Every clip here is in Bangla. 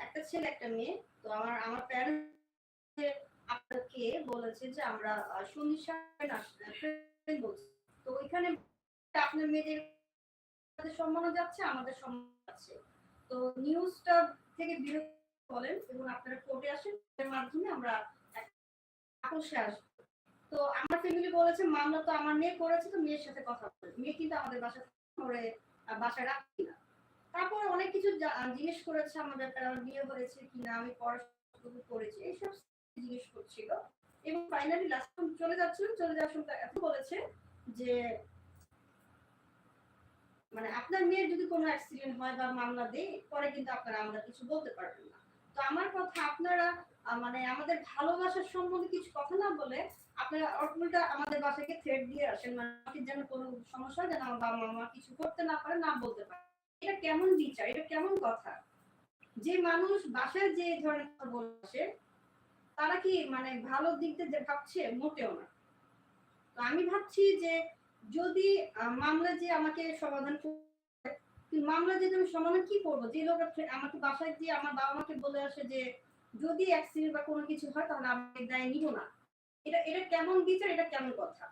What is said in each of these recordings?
একটা ছেলে, একটা মেয়ে। তো আমার আমার বলেছে যে আমরা সন্ধ্যা তো ওইখানে আপনার মেয়েদের সম্মানও যাচ্ছে, আমাদের সম্মান তো নিউজটা থেকে বিরত বলেন এবং আপনারা কোর্টে আসেন, এর মাধ্যমে আমরা আপোষে আসব। তো আমার ফ্যামিলি বলেছে, মামলা তো আমার মেয়ে করেছে, তো মেয়ের সাথে কথা বলে। মেয়ে কিন্তু আমাদের বাসা করে বাসায় রাখি না। তারপরে অনেক কিছু জিজ্ঞেস করেছে আমার ব্যাপারে, আমার বিয়ে হয়েছে কিনা, আমি পড়াশোনা করেছি, এইসব জিজ্ঞেস করছিল। এবং ফাইনালি লাস্ট চলে যাচ্ছিলাম, চলে যাওয়ার সময় এত বলেছে যে মানে আপনার মেয়ের যদি কোনো অ্যাক্সিডেন্ট হয় বা মামলা দেয়, পরে কিন্তু আপনারা আমরা কিছু বলতে পারবেন না। তো আমার কথা, আপনারা মানে আমাদের ভালোবাসার সম্বন্ধে কিছু কথা না বলে আপনারা আমাদের বাসাকে থ্রেট দিয়ে আসেন। মানে যেন কোনো সমস্যা যেন আমার বাবা কিছু করতে না পারে, না বলতে পারে। এটা কেমন বিচার? এটা কেমন কথা? যে মানুষ যে ধরনের কথা বলছে তারা কি মানে ভালো দিক দিয়ে ভাবছে, মোটেও না। তো আমি ভাবছি যে যদি মামলা যে আমাকে সমাধান মামলা যদি আমি সমাধান কি করব? যে লোক আমাকে বাসায় দিয়ে আমার বাবা মাকে বলে আসে যে যদি অ্যাক্সিডেন্ট বা কোনো কিছু হয়, তাহলে আমি দায় নিব না। এটা এটা কেমন বিচার, এটা কেমন কথা?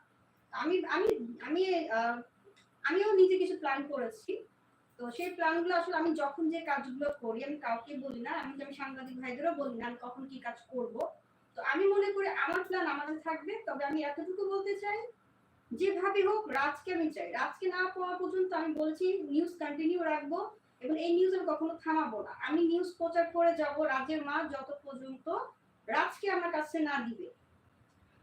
আমি আমি আমি আমিও নিজে কিছু প্ল্যান করেছি। তো সেই প্ল্যানগুলো আসলে আমি যখন যে কাজগুলো করি, আমি কাউকে বলি না, আমি আমি সাংবাদিক ভাইদেরও বলি না, আমি কখন কি কাজ করব। তো আমি মনে করি আমার প্ল্যান আমাদের থাকবে, তবে আমি এতটুকু বলতে চাই, যেভাবে হোক রাজকে আমি চাই। রাজকে না পাওয়া পর্যন্ত আমি বলছি নিউজ কন্টিনিউ রাখব, এবং এই নিউজ আমি কখনো থামাবো না। আমি নিউজ প্রচার করে যাব রাজের মা যত পর্যন্ত রাজকে আমার কাছে না দিবে।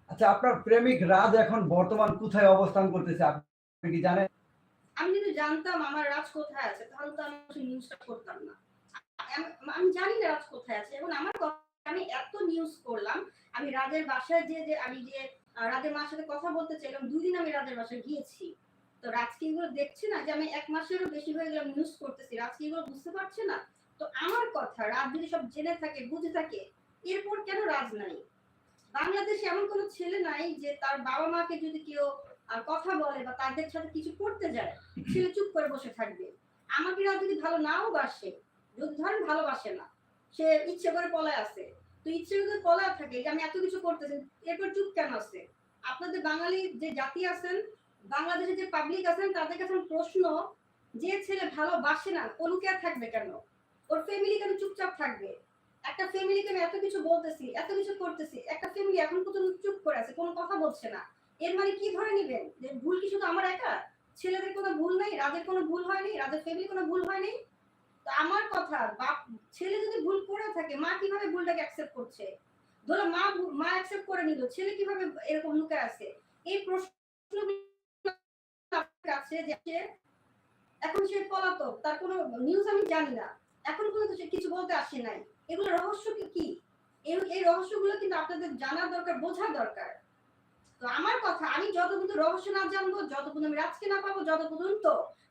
আচ্ছা আপনার প্রেমিক রাজ এখন বর্তমান কোথায় অবস্থান করতেছে আপনি কি জানেন? আমি যদি জানতাম আমার রাজ কোথায় আছে, তাহলে তো আমি নিউজটা করতাম না। আমি জানি না রাজ কোথায় আছে এবং আমার আমি এত নিউজ করলাম, আমি রাজের বাসায় যে যে, আমি যে রাজের মার সাথে কথা বলতে চাইলাম দুই দিন আমি রাজের বাসায় গিয়েছি। তো রাজ কি এগুলো দেখছে না যে, আমি এক মাসেরও বেশি হয়ে গেলাম নিউজ করতেছি, রাজ কি এগুলো বুঝতে পারছে না? তো আমার কথা, রাজ যদি সব জেনে থাকে, বুঝে থাকে, এরপর কেন রাজ নাই? বাংলাদেশে এমন কোনো ছেলে নাই যে তার বাবা মাকে যদি কেউ কথা বলে বা তাদের সাথে কিছু করতে যায়, ছেলে চুপ করে বসে থাকবে। আমাকে যদি ভালো নাও বাসে যদি ধরেন ভালোবাসে না। সে ইচ্ছে করে পলায় আছে। তো ইচ্ছে করে পলায় থাকে যে আমি এত কিছু করতেছি, এরপর চুপ কেন আছে? আপনাদের বাঙালি যে জাতি আছেন বাংলাদেশের যে পাবলিক আছেন, তাদের কাছে প্রশ্ন, যে ছেলে ভালোবাসে না অনুকে থাকবে কেন? ওর ফ্যামিলি কেন চুপচাপ থাকবে? একটা ফ্যামিলিকে আমি এত কিছু বলতেছি, এত কিছু করতেছি, একটা ফ্যামিলি এখন পর্যন্ত চুপ করে আছে, কোনো কথা বলছে না। এর মানে কি ধরে নিবেন? যে ভুল কি শুধু আমার একা? ছেলেদের কোনো ভুল নেই, রাজের কোনো ভুল হয়নি, রাজের ফ্যামিলি কোনো ভুল হয়নি? আমার কথা, বাপ, ছেলে যদি ভুল করে থাকে, মা কীভাবে ভুলটাকে অ্যাকসেপ্ট করছে? ধরো মা মা অ্যাকসেপ্ট করে নিল, ছেলে কীভাবে এরকম লুকে আছে? এই প্রশ্ন আছে যে এখন সে পলাতক, তার কোনো নিউজ আমি জানি না। এখন পর্যন্ত সে কিছু বলতে আসে নাই। এগুলো রহস্য কি? কি এই রহস্যগুলো কিন্তু আপনাদের জানা দরকার বোঝা দরকার। তো আমার কথা, আমি যত পর্যন্ত রহস্য না জানব যত পর্যন্ত আমি রাজকে না পাবো যত পর্যন্ত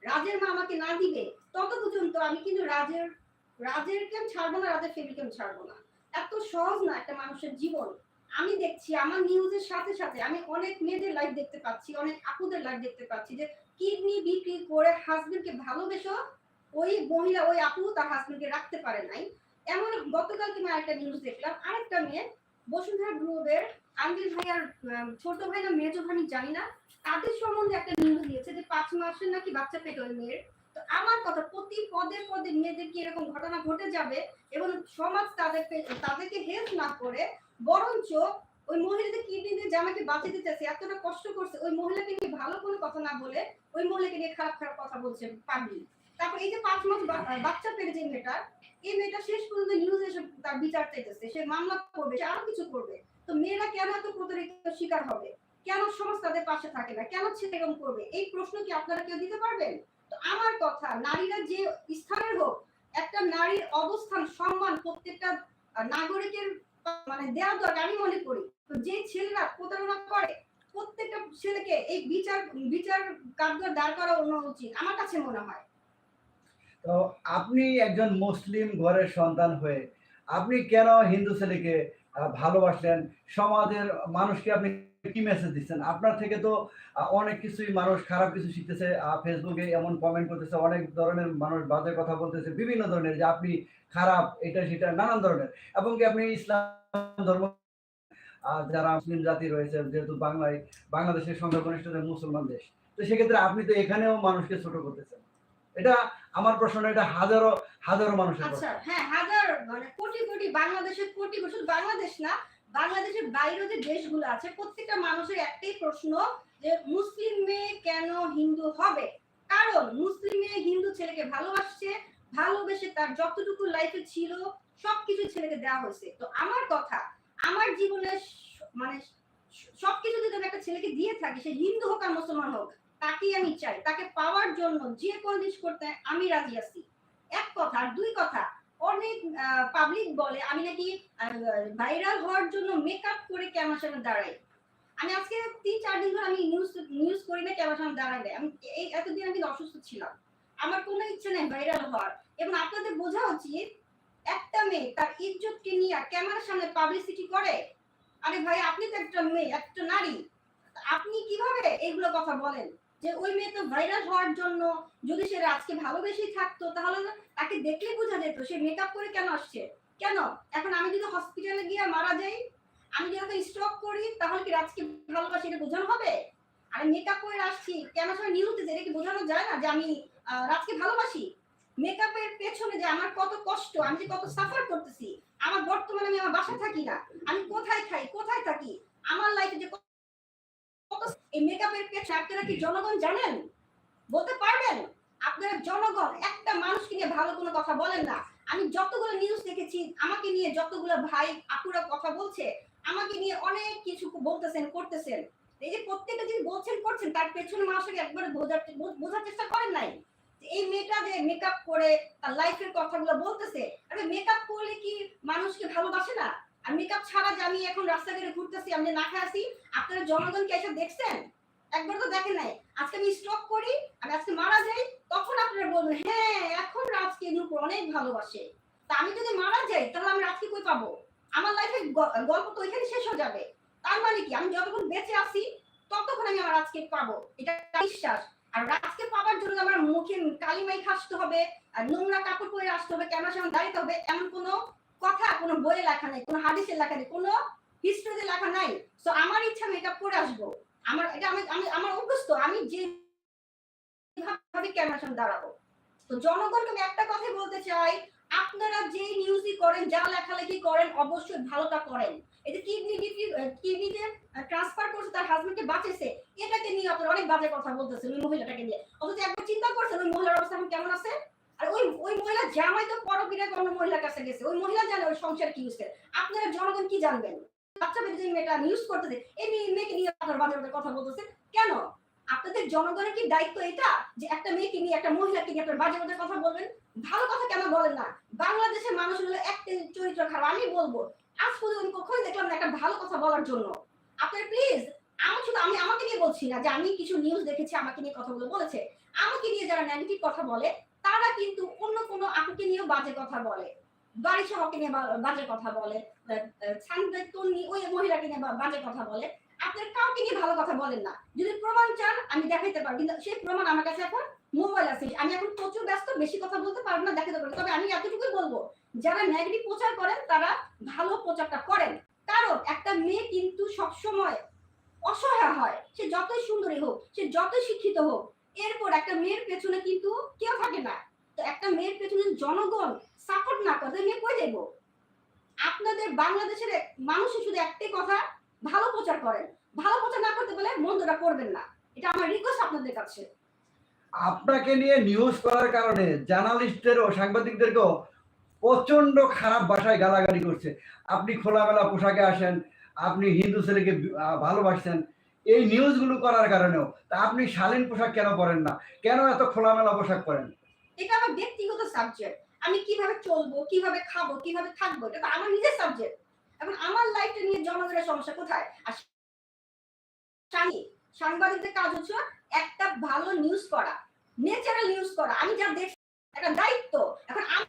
রাজের মা আমাকে না দিবে তত পর্যন্ত আমি কিন্তু রাজের, রাজেরকে আমি ছাড়বো না, রাজের ফ্যামিলিকে আমি ছাড়বো না। এত সহজ না একটা মানুষের জীবন। আমি দেখছি, আমার নিউজের সাথে সাথে আমি অনেক মেয়েদের লাইফ দেখতে পাচ্ছি, অনেক আপুদের লাইফ দেখতে পাচ্ছি যে কিডনি বিক্রি করে হাজবেন্ডকে ভালোবেসো, ওই মহিলা, ওই আপু তার হাজবেন্ডকে রাখতে পারে নাই। এমন গতকালকে আমি আরেকটা নিউজ দেখলাম। আরেকটা মেয়ে, বসুন্ধরা গ্রুপের আঙ্কেল ভাই আর ছোট ভাই না মেজো ভাই, আমি জানি না, তাদের সম্বন্ধে একটা নিউজ দিয়েছে যে পাঁচ মাসের নাকি বাচ্চা পেট ওই মেয়ের। তো আমার কথা, প্রতি পদে পদে মেয়েদের কি এরকম ঘটনা ঘটে যাবে? এবং সমাজ তাদেরকে তাদেরকে হেল্প না করে, বরঞ্চ ওই মহিলাদের কিডনি দিয়ে জামাকে বাঁচাতে চাইছে, এতটা কষ্ট করছে, ওই মহিলাকে নিয়ে ভালো কোনো কথা না বলে, ওই মহিলাকে নিয়ে খারাপ খারাপ কথা বলছে পাবলিক তারপর এই যে পাঁচ মাস বাচ্চা পেটে যে মেয়েটা এই মেয়েটা শেষ পর্যন্ত নিউজ এসে তার বিচার চাইতেছে, সে মামলা করবে, সে আরও কিছু করবে। তো মেয়েরা কেন এত প্রতারিত শিকার হবে? কেন সমাজ তাদের পাশে থাকে না? কেন ছেলে এরকম করবে? এই প্রশ্ন কি আপনারা কেউ দিতে পারবেন? তো আমার কথা, নারীরা যে স্থানের হোক, একটা নারীর অবস্থান, সম্মান প্রত্যেকটা নাগরিকের মানে দেওয়া দরকার, আমি মনে করি। তো যে ছেলেরা প্রতারণা করে, প্রত্যেকটা ছেলেকে এই বিচার বিচার কার্য দাঁড় করা অন্য উচিত, আমার কাছে মনে হয়। তো আপনি একজন মুসলিম ঘরের সন্তান হয়ে আপনি কেন হিন্দু ছেলেকে ভালোবাসলেন? সমাজের মানুষকে আপনি কি মেসেজ দিচ্ছেন? আপনার থেকে তো অনেক কিছুই মানুষ খারাপ কিছু শিখতেছে ফেসবুকে এমন কমেন্ট করতেছে, অনেক ধরনের মানুষ বাজে কথা বলতেছে, বিভিন্ন ধরনের যে আপনি খারাপ, এটা সেটা, নানান ধরনের। এবং কি আপনি ইসলাম ধর্ম যারা মুসলিম জাতি রয়েছে, যেহেতু বাংলায়, বাংলাদেশের সংখ্যাগরিষ্ঠদের মুসলমান দেশ, তো সেক্ষেত্রে আপনি তো এখানেও মানুষকে ছোট করতেছেন। এটা আমার প্রশ্ন এটা হাজারো হাজারো মানুষের আচ্ছা হ্যাঁ হাজার মানে কোটি কোটি বাংলাদেশের কোটি কোটি বাংলাদেশ না বাংলাদেশের বাইরে যে দেশগুলো আছে প্রত্যেকটা মানুষের একটাই প্রশ্ন যে মুসলিম মেয়ে কেন হিন্দু হবে? কারণ মুসলিম মেয়ে হিন্দু ছেলেকে ভালোবাসছে ভালোবেসে তার যতটুকু লাইফে ছিল সবকিছু ছেলেকে দেওয়া হয়েছে। তো আমার কথা আমার জীবনে মানে সবকিছু যদি আমি একটা ছেলেকে দিয়ে থাকি সে হিন্দু হোক আর মুসলমান হোক তাকেই আমি চাই, তাকে পাওয়ার জন্য যে কোনো জিনিস করতে আমি রাজি আছি। এক কথা। আর দুই কথা, অনেক পাবলিক বলে, আমি নাকি ভাইরাল হওয়ার জন্য মেকআপ করে ক্যামেরার সামনে দাঁড়াই। আমি আজকে তিন, চার দিন ধরে আমি নিউজ নিউজ করি না, ক্যামেরার সামনে দাঁড়াই আমি এই এতদিন আমি অসুস্থ ছিলাম। আমার কোনো ইচ্ছে নেই ভাইরাল হওয়ার। এবং আপনাদের বোঝা উচিত, একটা মেয়ে তার ইজ্জতকে নিয়ে ক্যামেরার সামনে পাবলিসিটি করে। আরে ভাই, আপনি তো একটা মেয়ে, একটা নারী। আপনি কীভাবে এইগুলো কথা বলেন? যে ওই মেয়ে তো ভাইরাল হওয়ার জন্য যদি সে আজকে ভালোবেসেই থাকতো, তাহলে তাকে দেখলে বোঝা যেত সে মেকআপ করে কেন আসছে? কেন? এখন আমি যদি হসপিটালে গিয়ে মারা যাই, আমি যদি ওকে স্ট্রোক করি, তাহলে কি রাজকে ভালোবাসি এটা বোঝানো হবে? আর মেকআপ করে আসছি, কেন সময় নিউজে এটা কি বোঝানো যায় না যে আমি রাজকে ভালোবাসি? মেকআপের পেছনে যে আমার কত কষ্ট, আমি যে কত সাফার করতেছি, আমার বর্তমানে আমি আমার বাসায় থাকি না, আমি কোথায় খাই, কোথায় থাকি? আমার লাইফে যে আমি যতগুলো নিউজ দেখেছি, আমাকে নিয়ে যতগুলো ভাই আপুরা কথা বলছে, আমাকে নিয়ে অনেক কিছু বলতেছেন, করতেছেন। এই যে প্রত্যেকটা জিনিস বলছেন, করছেন, তার পেছনে মানুষকে একবারে বোঝার বোঝার চেষ্টা করেন নাই। এই মেয়েটা যে মেকআপ করে, তার লাইফের কথাগুলো বলতেছে, আরে মেকআপ করলে কি মানুষকে ভালোবাসে না? আর মেকআপ ছাড়া যে আমি এখন রাস্তাঘাটে ঘুরতেছি, আমি না খাই আসি আপনারা জনগণকে এসে দেখছেন? একবার তো দেখেন নাই। আজকে আমি স্টক করি আমি আজকে মারা যাই, তখন আপনারা বলবেন হ্যাঁ এখন রাজকে নূপুর অনেক ভালোবাসে। তা আমি যদি মারা যাই, তাহলে আমি রাজকে কই পাবো? আমার লাইফে গল্প তো এখানে শেষ হয়ে যাবে। তার মানে কি? আমি যতক্ষণ বেঁচে আছি, ততক্ষণ আমি আমার রাজকে পাবো। এটা বিশ্বাস। আর রাজকে পাওয়ার জন্য আমার মুখে কালিমাই খাসতে হবে, আর নোংরা কাপড় পরে আসতে হবে, ক্যামেরার সামনে দাঁড়িয়ে হবে এমন কোনো কথা, কোনো বইয়ে লেখা নেই, কোনো হাদিসে লেখা নেই, কোনো হিস্ট্রিতে লেখা নাই। তো আমার ইচ্ছা আমি এটা করে আসব। আমার, এটা আমি আমি, আমার অভ্যস্ত। আমি যে ভাবে ক্যামেরার সামনে দাঁড়াবো। তো জনগণকে আমি একটা কথাই বলতে চাই, আপনারা যে নিউজই করেন, যা লেখালেখি করেন, অবশ্যই ভালোটা করেন। যে কিডনি কিডনিতে ট্রান্সফার করছে, তার হাজবেন্ডকে বাঁচেছে এটাকে নিয়ে আপনারা অনেক বাজে কথা বলতেছেন ওই মহিলাটাকে নিয়ে। অথচ একবার চিন্তা করছেন, ওই মহিলার অবস্থা এখন কেমন আছে? আর ওই ওই মহিলা জামাই তো পরকিরা অন্য মহিলার কাছে গেছে। ওই মহিলা জানে ওই সংসার কি হচ্ছে। আপনারা জনগণ কি জানবেন? বাচ্চা যে মেয়েটা নিউজ করতেছে, এই মেয়ে- মেয়েকে নিয়ে আপনার বাজে বাজে কথা বলতেছে কেন? আপনাদের জনগণের কি দায়িত্ব এটা? যে একটা মেয়েকে নিয়ে, একটা মহিলাকে নিয়ে আপনার বাজে বাজে কথা বলবেন? ভালো কথা কেন বলেন না? বাংলাদেশের মানুষ হলো একটা চরিত্র খারাপ। আমি বলব, আজ পর্যন্ত আমি কখনোই দেখলাম না একটা ভালো কথা বলার জন্য। আপনার প্লিজ আমার শুধু আমি আমাকে নিয়ে বলছি না যে আমি কিছু নিউজ দেখেছি, আমাকে নিয়ে কথাগুলো বলেছে। আমাকে নিয়ে যারা নেগেটিভ কথা বলে তারা কিন্তু অন্য কোনো আপুকে নিয়েও বাজে কথা বলে। বাড়ি সহকে নিয়ে বাজে কথা বলে। নিয়ে ওই মহিলাকে নিয়ে বাজে কথা বলে। আপনার কাউকে নিয়ে ভালো কথা বলেন না। যদি প্রমাণ চান, আমি দেখাইতে পারব। কিন্তু সেই প্রমাণ আমার কাছে এখন মোবাইল আছে। আমি এখন প্রচুর ব্যস্ত, বেশি কথা বলতে পারব না দেখাতে পারব। তবে আমি এতটুকুই বলব, যারা নেগেটিভ প্রচার করেন, তারা ভালো প্রচারটা করেন। কারণ একটা মেয়ে কিন্তু সবসময় অসহায় হয়। সে যতই সুন্দরী হোক, সে যতই শিক্ষিত হোক এরপর একটা মেয়ের পেছনে কিন্তু কেউ থাকে না। তো একটা মেয়ের পেছনে জনগণ সাপোর্ট না করে মেয়ে কই যাইবো? আপনাদের বাংলাদেশের মানুষের শুধু একটাই কথা ভালো প্রচার করেন। ভালো প্রচার না করতে বলে মন্দটা করবেন না। এটা আমার রিকোয়েস্ট আপনাদের কাছে। আপনাকে নিয়ে নিউজ করার কারণে জার্নালিস্টদের ও সাংবাদিকদেরকেও প্রচণ্ড খারাপ ভাষায় গালাগালি করছে। আপনি খোলামেলা পোশাকে আসেন আপনি হিন্দু ছেলেকে আহ, ভালোবাসছেন এই নিউজগুলো করার কারণেও। তা আপনি শালীন পোশাক কেন পরেন না? কেন এত খোলামেলা পোশাক পরেন? এটা আমার ব্যক্তিগত সাবজেক্ট আমি কীভাবে চলবো, কীভাবে খাব, কীভাবে থাকব, এটা আমার নিজের সাবজেক্ট এখন আমার লাইফটা নিয়ে জনগণের সমস্যা কোথায়? সাংবাদিকদের কাজ হচ্ছে একটা ভালো নিউজ করা ন্যাচারাল নিউজ করা। আমি যা দেখছি, একটা দায়িত্ব। এখন আমি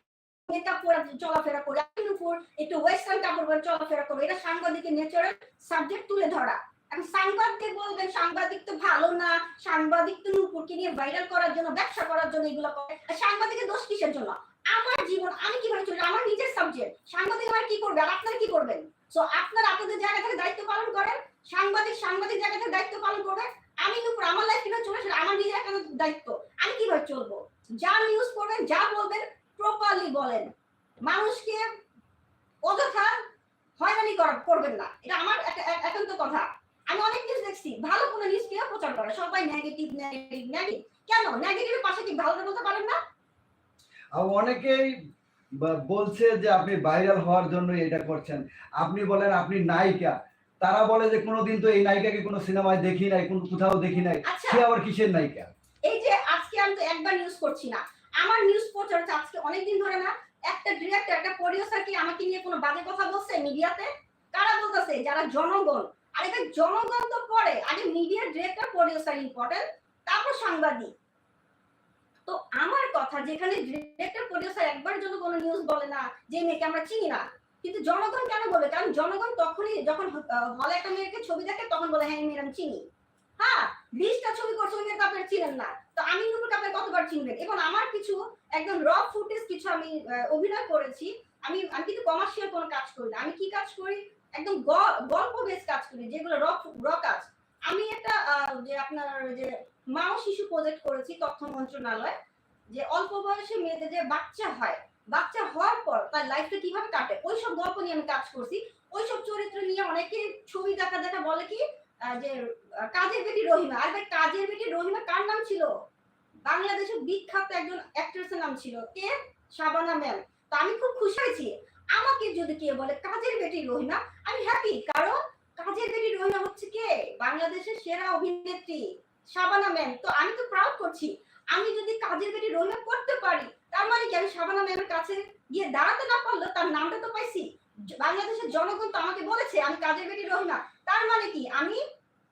মেকআপ পরে চলাফেরা করি। আমি উপর একটু ওয়েস্টার্ন কাপড় পরে চলাফেরা করব। এটা সাংবাদিকের ন্যাচারাল সাবজেক্ট তুলে ধরা। সাংবাদিক বলবেন সাংবাদিক তো ভালো না। সাংবাদিক তো নুপুরকে নিয়ে ভাইরাল করার জন্য, ব্যবসা করার জন্য এগুলো করে। সাংবাদিকের দোষ কিসের জন্য? আমার জীবন, আমি কীভাবে চলি আমার নিজের সাবজেক্ট সাংবাদিক আমার কি করবে আপনারা কি করবেন? সো আপনারা আপনাদের জায়গা থেকে দায়িত্ব পালন করেন। সাংবাদিক সাংবাদিক জায়গা থেকে দায়িত্ব পালন করবে। আমি নুপুর, আমার লাইফ কীভাবে চলে সেটা আমার নিজের একটা দায়িত্ব। আমি কীভাবে চলবো? যা নিউজ করবেন, যা বলবেন প্রপারলি বলেন। মানুষকে অযথা হয়রানি করবেন না। এটা আমার একান্ত কথা। আমি অনেক নিউজ দেখছি। ভালো কোনো নিউজ কে প্রচার করে। সবাই নেগেটিভ নেগেটিভ নেগেটিভ কেন? নেগেটিভের পাশে কি ভালোটা বলতে পারেন না? আর অনেকেই বলছে যে আপনি ভাইরাল হওয়ার জন্য এটা করছেন। আপনি বলেন আপনি নায়িকা। তারা বলে যে কোনোদিন তো এই নায়িকাকে কোনো সিনেমায় দেখি নাই কোন কোথাও দেখি নাই। আচ্ছা। সে আবার কিসের নায়িকা? এই যে আজকে আমি তো একবার নিউজ করছি না। আমার নিউজ প্রচার হচ্ছে আজকে অনেকদিন ধরে না। একটা ডিরেক্টর একটা প্রডিউসার কি আমাকে নিয়ে কোনো বাজে কথা বলছে মিডিয়াতে কারা বলতেছে? যারা জনগণ। আর এটা জনগণ তো পরে আগে মিডিয়ার ডিরেক্টর প্রডিউসার ইম্পর্টেন্ট তারপর সাংবাদিক। তো আমার কথা, যেখানে ডিরেক্টর প্রডিউসার একবার জন্য কোনো নিউজ বলে না, যে মেয়েকে আমরা চিনি না, কিন্তু জনগণ কেন বলে? কারণ জনগণ তখনই যখন হলে একটা মেয়েকে ছবি দেখে, তখন বলে হ্যাঁ এই মেয়ের চিনি। হ্যাঁ বিশটা ছবি করছে, ওই মেয়েকে চিনেন না। তো আমি নুপুরকে আপনারা কতবার চিনবেন? এবং আমার কিছু একদম র ফুটেজ কিছু আমি অভিনয় করেছি। আমি আমি কিন্তু কমার্শিয়াল কোনো কাজ করি না। আমি কি কাজ করি? একদম গল্প বেস কাজ করি, যেগুলো র র কাজ। আমি একটা যে আপনার যে মা ও শিশু প্রজেক্ট করেছি তথ্য মন্ত্রণালয়, যে অল্প বয়সে মেয়েদের যে বাচ্চা হয়, বাচ্চা হওয়ার পর তার লাইফটা কীভাবে কাটে, ওইসব গল্প নিয়ে আমি কাজ করছি। ওইসব চরিত্র নিয়ে অনেকে ছবি দেখা দেখা বলে কি যে কাজের বেটি রহিমা। আর ভাই, কাজের বেটি রহিমা কার নাম ছিল? বাংলাদেশের বিখ্যাত একজন অ্যাক্ট্রেসের নাম ছিল কে? শাবানা ম্যাম। তো আমি খুব খুশি হয়েছি। আমাকে যদি কে বলে কাজের বেটি রহিমা, আমি হ্যাপি কারণ কাজের বেটি রহিমা হচ্ছে কে? বাংলাদেশের সেরা অভিনেত্রী শাবানা ম্যাম। তো আমি তো প্রাউড করছি। আমি যদি কাজের বেটি রহিমা করতে পারি, তার মানে কি আমি শাবানা ম্যামের কাছে গিয়ে দাঁড়াতে না পারল তার নামটা তো পাইছি। বাংলাদেশের জনগণ তো আমাকে বলেছে, আমি কাজের বেটি রহিমা। তার মানে কি? আমি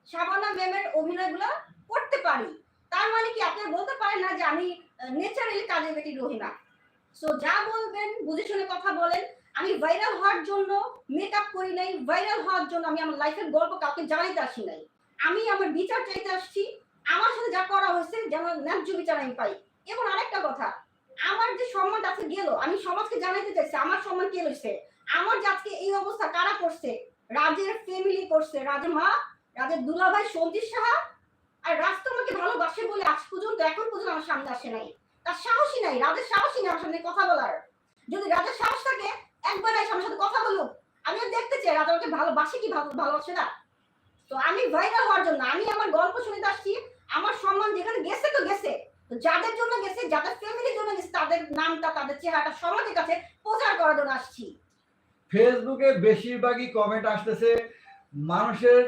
শাবানা ম্যামের অভিনয়গুলো করতে পারি। তার মানে কি? আপনি বলতে পারেন না যে আমি নেচারালি কাজের বেটি রহিমা। সো যা বলবেন, বুঝে শুনে কথা বলেন। আমি ভাইরাল হওয়ার জন্য মেকআপ করি নাই ভাইরাল হওয়ার জন্য আমি আমার লাইফের গল্প কাউকে জানাইতে আসি নাই। আমি আমার বিচার চাইতে আসছি, আমার সাথে যা করা হয়েছে যেন ন্যায্য বিচার আমি পাই। এবং আরেকটা কথা, আমার যে সম্মান আছে গেল, আমি সমাজকে জানাইতে চাইছি, আমার সম্মান কে লইছে? আমার যে আজকে এই অবস্থা কারা করছে? রাজের ফ্যামিলি করছে, রাজের মা, রাজের দুলাভাই সঞ্জিত সাহা, আর রাজ তো আমাকে ভালোবাসে বলে আজ পর্যন্ত, এখন পর্যন্ত আমার সামনে আসে নাই। তার সাহসী নাই, রাজের সাহসী নাই আমার সামনে কথা বলার। যদি রাজের সাহস থাকে একবার এসে আমার সাথে কথা বলুক আমিও দেখতে চাই রাজা আমাকে ভালোবাসে কি ভালো ভালোবাসে না। তো আমি ভাইরাল হওয়ার জন্য আমি আমার গল্প শুনতে আসছি, আমার সম্মান যেখানে গেছে তো গেছে। তো যাদের জন্য গেছে, যাদের ফ্যামিলির জন্য গেছে, তাদের নামটা, তাদের চেহারাটা সমাজের কাছে প্রচার করার জন্য আসছি। ফেসবুকে বেশিরভাগই কমেন্ট আসতেছে, মানুষের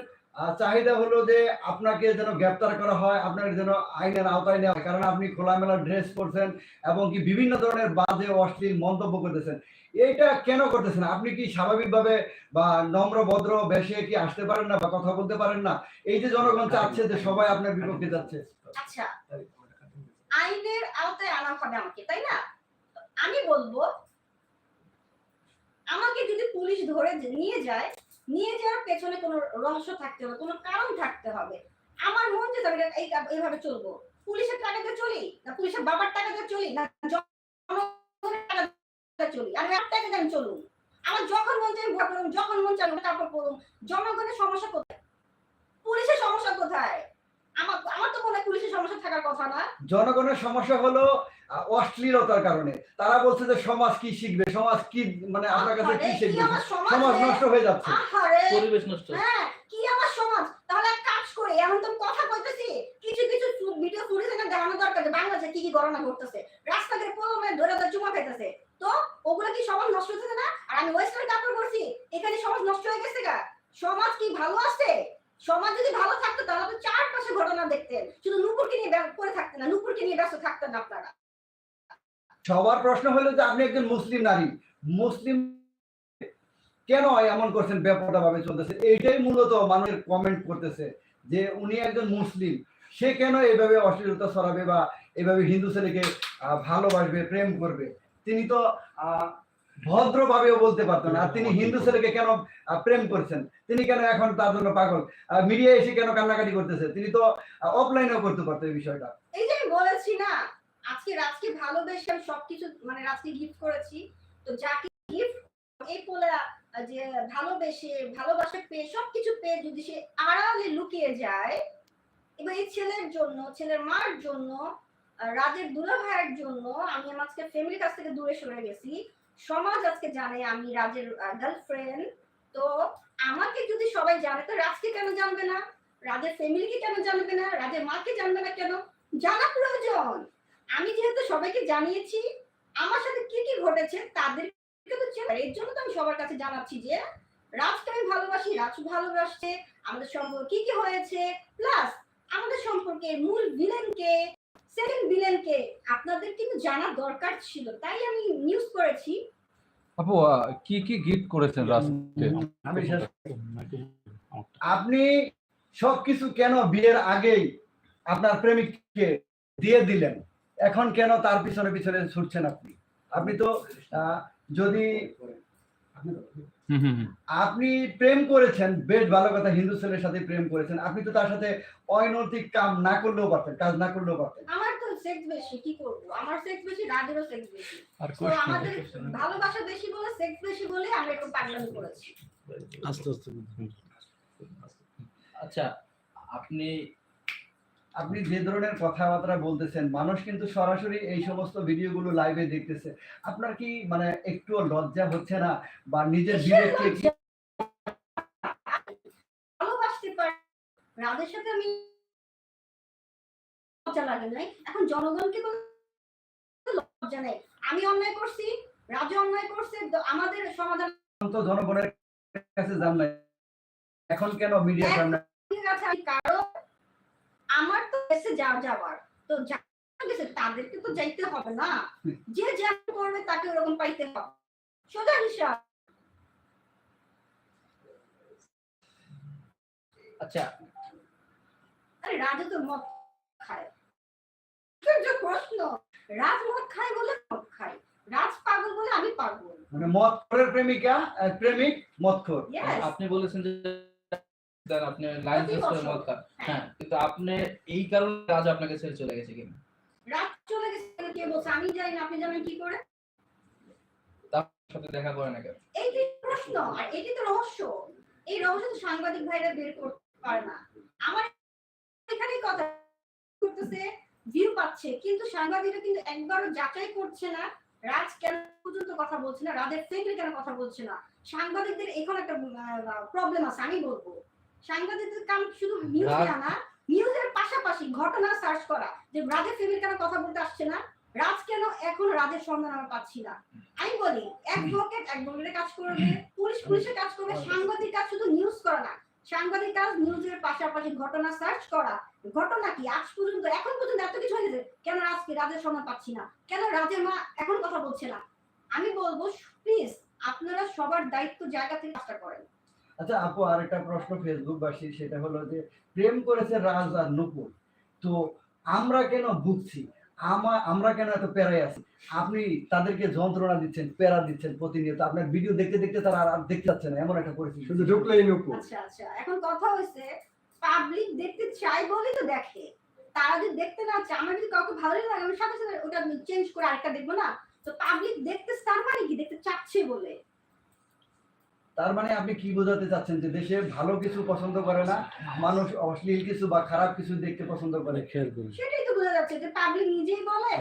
চাহিদা হলো যে আপনাকে যেন গ্রেপ্তার করা হয়, আপনাকে যেন আইনের আওতায় নেওয়া হয়। কারণ আপনি খোলামেলা ড্রেস করছেন এবং কি বিভিন্ন ধরনের বাজে, অশ্লীল মন্তব্য করতেছেন। এইটা কেন করতেছেন? আপনি কি স্বাভাবিকভাবে বা নম্র, ভদ্র বেশে কি আসতে পারেন না বা কথা বলতে পারেন না? এই যে জনগণ চাচ্ছে যে সবাই আপনার বিপক্ষে যাচ্ছে। আচ্ছা আইনের আওতায় আনা হবে আমাকে, তাই না? আমি বলব, আমাকে যদি পুলিশ ধরে নিয়ে যায়, নিয়ে যাওয়ার পেছনে কোনো রহস্য থাকতে হবে, কোনো কারণ থাকতে হবে। আমার মন যে এইভাবে চলবো। পুলিশের টাকাতে চলি না, পুলিশের বাবার টাকাতে চলি না আমি চলুন আমার যখন মন চাই ভোট করুন যখন মন চাই কাপড় পরুন জনগণের সমস্যা কোথায়? পুলিশের সমস্যা কোথায়? আমার আমার তো মনে পুলিশের সমস্যা থাকার কথা না। জনগণের সমস্যা হলো অশ্লীলতার কারণে। তারা বলছে যে সমাজ কি শিখবে সমাজ কি মানে আপনার কাছে কি শিখবে? সমাজ নষ্ট হয়ে যাচ্ছে। পরিবেশ নষ্ট হ্যাঁ কি আমার সমাজ? তাহলে এক কাজ করে এখন তো কথা কইতেছি কিছু কিছু ভিডিও ফুটেজ এখানে দেখানো দরকার যে বাংলাদেশে কি কি ঘটনা ঘটতেছে। রাস্তাঘাটে প্রথমে ধরে ধরে চুমা খাইতেছে। তো ওগুলো কি সমাজ নষ্ট হচ্ছে না আর আমি ওয়েস্টার্ন কাপড় পরছি এখানে সমাজ নষ্ট হয়ে গেছে গা। সমাজ কি ভালো আছে? সমাজ যদি ভালো থাকতো, তাহলে তো চারপাশে ঘটনা দেখতেন। শুধু নুপুরকে নিয়ে করে থাকতেন না, নুপুরকে নিয়ে ব্যস্ত থাকতেন আপনারা। সবার প্রশ্ন হলো যে আপনি একজন মুসলিম নারী। মুসলিম কেন এমন করছেন? ব্যাপারটা ভাবে চলতেছে। এইটাই মূলত মানুষের কমেন্ট করতেছে যে উনি একজন মুসলিম। সে কেন এইভাবে অশ্লীলতা ছড়াবে বা এইভাবে হিন্দু ছেলেকে ভালোবাসবে, প্রেম করবে? তিনি তো ভদ্রভাবেও বলতে পারতেন। আর তিনি হিন্দু ছেলেকে কেন প্রেম করছেন? তিনি কেন এখন তার জন্য পাগল? মিডিয়া এসে কেন কান্নাকাটি করতেছে? তিনি তো অফলাইনেও করতে পারতো এই বিষয়টা। এই যে বলেছি না আজকে রাজকে ভালোবেসে আমি সবকিছু মানে রাজকে গিফট করেছি। তো যাকে গিফট এই পোলা যে ভালোবেসে ভালোবাসা পেয়ে সবকিছু পেয়ে যদি সে আড়ালে লুকিয়ে যায় এবং এই ছেলের জন্য ছেলের মার জন্য রাজের দুলা ভাইয়ের জন্য আমি আমার আজকে ফ্যামিলির কাছ থেকে দূরে সরে গেছি। সমাজ আজকে জানে আমি রাজের গার্লফ্রেন্ড তো আমাকে যদি সবাই জানে, তো রাজকে কেন জানবে না? রাজের ফ্যামিলিকে কেন জানবে না? রাজের মাকে জানবে না কেন? জানা প্রয়োজন। আমি যেহেতু সবাইকে জানিয়েছি, আমার সাথে কি কি ঘটেছে তাদেরকে তো এর জন্য তো আমি সবার কাছে জানাচ্ছি যে, রাজকে আমি ভালোবাসি রাজ ভালোবাসছে, আমাদের সম্পর্কে কি কি হয়েছে প্লাস আমাদের সম্পর্কে মূল ভিলেনকে ভিলেনকে আপনাদের কিন্তু জানা দরকার ছিল তাই আমি নিউজ করেছি। আপু কি কি গিফট করেছেন রাজকে? আমি আপনি সবকিছু কেন বিয়ের আগেই আপনার প্রেমিককে দিয়ে দিলেন? এখন কেন তার পিছনে পিছনে ছুটছেন আপনি? আপনি তো আহ, যদি। আপনি প্রেম করেছেন বেশ ভালো কথা হিন্দু ছেলের সাথে প্রেম করেছেন আপনি তো তার সাথে অনৈতিক কাম না করলেও পারতেন কাজ না করলেও পারতেন। আমার সেক্স বেশি কি করব? আমার সেক্স বেশি রাজেরও সেক্স বেশি। আর আমাদের ভালোবাসা বেশি বলে সেক্স বেশি বলে আমরা একটু পাগলামি করেছি। আস্তে আস্তে আচ্ছা আপনি আপনি যে ধরনের কথাবার্তা বলতেছেন মানুষ কিন্তু সরাসরি এই সমস্ত ভিডিওগুলো লাইভে দেখতেছে। আপনার কি মানে একটু লজ্জা হচ্ছে না? বা নিজের বিবেককে ভালোবাসতে পারি রাজের সাথে আমি লজ্জা লাগে নাই? এখন জনগণকে কোনো লজ্জা নেই। আমি অন্যায় করছি রাজু অন্যায় করছে আমাদের সমাধান তো জনগণের কাছে যান নাই। এখন কেন মিডিয়ার সামনে আমার তো এসে যা যাবার তো গেছে তাদেরকে তো যাইতে হবে না। যে যেমন করবে তাকে ওরকম পাইতে হবে। সোজা হিসাব। আচ্ছা। আরে রাজা তো মদ খায়। আশ্চর্য প্রশ্ন রাজ মদ খায় বলে মদ খায়। রাজ পাগল বলে আমি পাগল। মানে মদখোরের প্রেমিকা প্রেমিক মদখোর. আপনি বলেছেন যে আপনি লাইন মদ খান। হ্যাঁ। হ্যাঁ কিন্তু আপনি এই কারণে রাজ আপনাকে ছেড়ে চলে গেছে কিনা? রাত চলে গেছে কে বলছে? আমি জানি না আপনি জানেন কি করে? তার সাথে দেখা করে না কেন? এইটি প্রশ্ন আর এটি তো রহস্য। এই রহস্য তো সাংবাদিক ভাইরা বের করতে পারে না। আমার এখানেই কথা করতেছে ভিউ পাচ্ছে কিন্তু সাংবাদিকরা কিন্তু একবারও যাচাই করছে না রাজ কেন পর্যন্ত কথা বলছে না রাজের ফ্যামিলি কেন কথা বলছে না। সাংবাদিকদের এখন একটা প্রবলেম আছে আমি বলব। সাংবাদিকদের কাম শুধু নিউজ রাজ- দেওয়া না নিউজের পাশাপাশি ঘটনা সার্চ করা যে রাজের ফ্যামিলি কেন কথা বলতে আসছে না রাজ কেন এখন রাজের সন্ধান আমরা পাচ্ছি না? আমি বলি অ্যাডভোকেট অ্যাডভোকেটের কাজ করবে পুলিশ পুলিশের কাজ করবে সাংবাদিক কাজ শুধু নিউজ করা না। সাংবাদিক কাজ নিউজের পাশাপাশি ঘটনা সার্চ করা ঘটনা কি? আজ পর্যন্ত এখন পর্যন্ত এত কিছু হয়ে গেছে। কেন আজকে রাজের সন্ধান পাচ্ছি না? কেন রাজের মা এখন কথা বলছে না? আমি বলব প্লিজ আপনারা সবার দায়িত্ব জায়গা থেকে কাজটা করেন। আচ্ছা আপু আরেকটা প্রশ্ন ফেসবুক বাসী সেটা হলো যে প্রেম করেছে রাজ আর নুপুর। তো আমরা কেন ভুগছি? আমা আমরা কেন এত প্যারায় আছি? আপনি তাদেরকে যন্ত্রণা দিচ্ছেন প্যারা দিচ্ছেন প্রতিনিয়ত। আপনার ভিডিও দেখতে দেখতে তারা আর দেখতে যাচ্ছে না এমন একটা পরিস্থিতি। শুধু ঢুকলেই নুপু আচ্ছা আচ্ছা এখন কথা হয়েছে পাবলিক দেখতে চাই বলেই তো দেখে। তারা যদি দেখতে না চায় আমার যদি কাউকে ভালো লাগে আমি সাথে সাথে ওটা চেঞ্জ করে আরেকটা দেখব না? তো পাবলিক দেখতে তার মানে কি? দেখতে চাচ্ছে বলে। তার মানে আপনি কি বোঝাতে চাচ্ছেন যে দেশে ভালো কিছু পছন্দ করে না মানুষ অশ্লীল কিছু বা খারাপ কিছু দেখতে পছন্দ করে? খেয়াল সেটাই তো বোঝা যাচ্ছে যে পাবলিক নিজেই বলে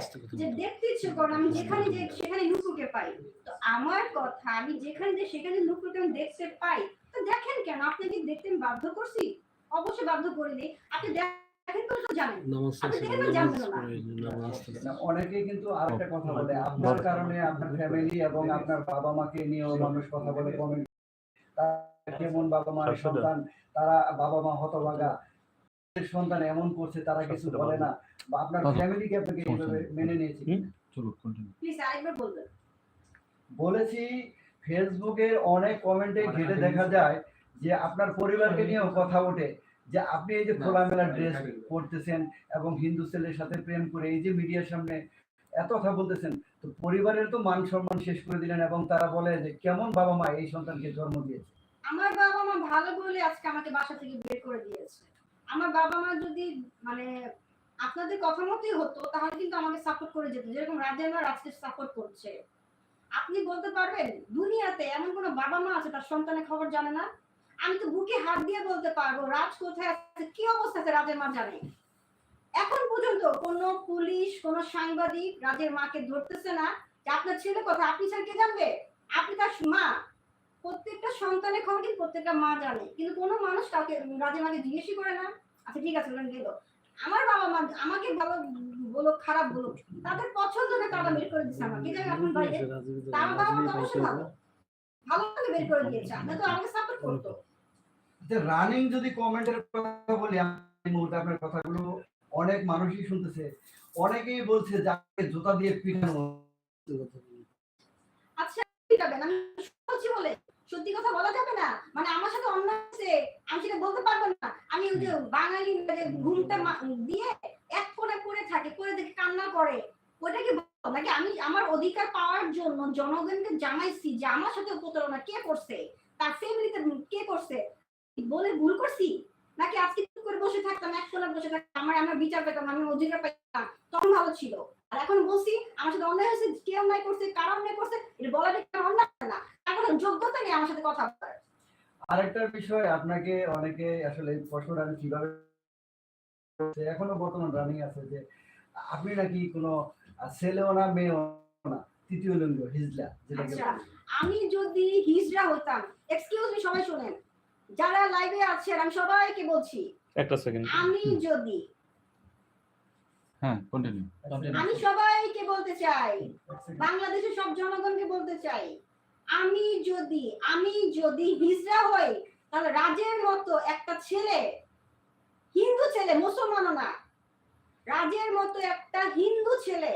যে দেখতে ইচ্ছে করে আমি যেখানে যে সেখানে নুপুরকে পাই। তো আমার কথা আমি যেখানে যে সেখানে নুপুরকে আমি দেখতে পাই। তো দেখেন কেন? আপনি কি দেখতে আমি বাধ্য করছি। অবশ্যই বাধ্য করিনি আপনি দেখেন তো জানেন। আপনি দেখেন না, জানবেন না। অনেকেই কিন্তু আরেকটা কথা বলে আপনার কারণে আপনার ফ্যামিলি এবং আপনার বাবা মাকে নিয়েও মানুষ কথা বলে কমেন্ট কেমন বাবা মার সন্তান তারা বাবা মা হতভাগা সন্তান এমন করছে তারা কিছু বলে না। বা আপনার। ফ্যামিলিকে আপনাকে এইভাবে মেনে নিয়েছে প্লিজ আরেকবার বলবেন। বলেছি ফেসবুকের অনেক কমেন্টে ঘেটে দেখা যায় যে আপনার পরিবারকে নিয়েও কথা ওঠে। যে আপনি এই যে খোলামেলা ড্রেস পরতেছেন এবং হিন্দু ছেলের সাথে প্রেম করে এই যে মিডিয়ার সামনে এত কথা বলতেছেন তো পরিবারের তো মান সম্মান শেষ করে দিলেন এবং তারা বলে যে কেমন বাবা মা এই সন্তানকে জন্ম দিয়েছে। আমার বাবা মা ভালো বলে আজকে আমাকে বাসা থেকে বের করে দিয়েছে। আমার বাবা মা যদি মানে আপনাদের কথা মতোই হতো তাহলে কিন্তু আমাকে সাপোর্ট করে যেত। যেরকম রাজের মা রাজকে সাপোর্ট করছে। আপনি বলতে পারবেন দুনিয়াতে এমন কোনো বাবা মা আছে তার সন্তানের খবর জানে না? আমি তো বুকে হাত দিয়ে বলতে পারব রাজ কোথায় আছে? কি অবস্থাতে রাজের মা জানে? এখন পর্যন্ত কোনো পুলিশ কোনো সাংবাদিক রাজের মাকে ধরতেছে না যে আপনার ছেলে কোথায়? আপনি স্যার কে জানবে? আপনি তার মা। প্রত্যেকটা সন্তানের খবর কিন্তু প্রত্যেকটা মা জানে। কিন্তু কোনো মানুষ কাউকে রাজে মাকে জিজ্ঞেসই করে না। আচ্ছা ঠিক আছে ওখানে গেল। আমার বাবা মা আমাকে ভালো বলো খারাপ বলো তাদের পছন্দ না তারা বের করে দিচ্ছে আমাকে। এই যে এখন বাইরে। তার বাবা মা তো অবশ্যই ভালো। ভালো করে বের করে দিয়েছে আপনি তো আমাকে সাপোর্ট করতো। রানিং যদি কমেন্টের কথা বলি আমি মুহূর্তে আপনার কথাগুলো অনেক মানুষই শুনতেছে। অনেকেই বলছে যাকে জুতা দিয়ে পিটানো আচ্ছা আমি বলছি বলে সত্যি কথা বলা যাবে না? মানে আমার সাথে অন্যায় হয়েছে আমি সেটা বলতে পারব না। আমি ওই যে বাঙালি ঘুমটা দিয়ে এক কোণে পড়ে থাকে পড়ে দেখে কান্না করে। ওটা কি নাকি আমি আমার অধিকার পাওয়ার জন্য জনগণকে জানাইছি যে আমার সাথে প্রতারণা কে করছে? তার ফ্যামিলিতে কে করছে? বলে ভুল করছি? নাকি আজকে করে বসে থাকতাম এক কোণে বসে থাকতাম, আমার আমার বিচার পেতাম, আমি অধিকার পেতাম তখন ভালো ছিল। আর এখন বলছি, আমার সাথে অন্যায় হয়েছে, কে অন্যায় করছে, কার অন্যায় করছে, এটা কি আমার অন্যায় না। তার কোনো যোগ্যতা নেই আমার সাথে কথা বলার। আরেকটা বিষয়, আপনাকে অনেকে আসলে আমি কীভাবে এখনও বর্তমান রানিং আছে যে, আপনি নাকি কোনো আহ, ছেলেও না মেয়েও না তৃতীয় লিঙ্গ হিজলা যেটাকে আচ্ছা আমি যদি হিজড়া হতাম এক্সকিউজ মি সবাই শুনেন। যারা লাইভে আছেন আমি সবাইকে বলছি একটা সেকেন্ড আমি যদি হ্যাঁ কন্টিনিউ আমি সবাইকে বলতে চাই বাংলাদেশের সব জনগণকে বলতে চাই আমি যদি আমি যদি হিজড়া হই তাহলে রাজের মতো একটা ছেলে হিন্দু ছেলে মুসলমানও না। রাজের মতো একটা হিন্দু ছেলে,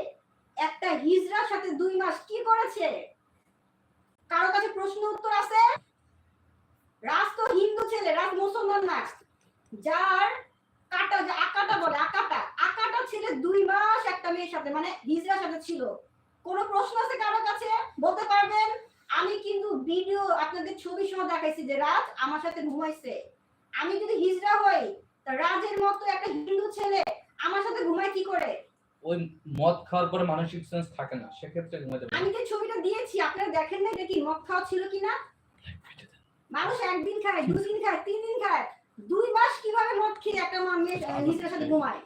একটা হিজড়ার সাথে দুই মাস কি করেছে? কারও কাছে প্রশ্ন উত্তর আছে? রাজ তো হিন্দু ছেলে, রাজ মুসলমান না। যার কাটা আকাটা বলে, আকাটা আকাটা ছেলে দুই মাস একটা মেয়ের সাথে মানে হিজড়ার সাথে ছিল। কোনো প্রশ্ন আছে কারও কাছে? বলতে পারবেন? আমি কিন্তু ভিডিও, আপনাদের ছবি সহ দেখাইছি যে রাজ আমার সাথে ঘুমাইছে। আমি যদি হিজড়া হই রাজের মতো একটা হিন্দু ছেলে আমার সাথে ঘুমায় কি করে? ওই মদ খাওয়ার পরে মানসিক সেন্স থাকে না সেক্ষেত্রে ঘুমাতে পারে। আমি যে ছবিটা দিয়েছি আপনারা দেখেন না এটা কি মদ খাওয়া ছিল কিনা? মানুষ একদিন খায় দুদিন খায় তিন দিন খায়। দুই মাস কীভাবে মদ খেয়ে একটা মা মেয়ে হিজড়ার সাথে ঘুমায়?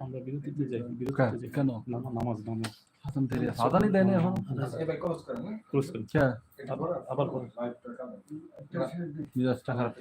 আমরা বিরতিতে যাই বিরতিতে যাই। কেন? নামা- নামাজ নামাজ। হাসান তেরে সাদানি দেয়নি এখন। এবার ক্লোজ করেন হ্যাঁ? কে পরে? আবার দেখি। মিজাজটা খারাপ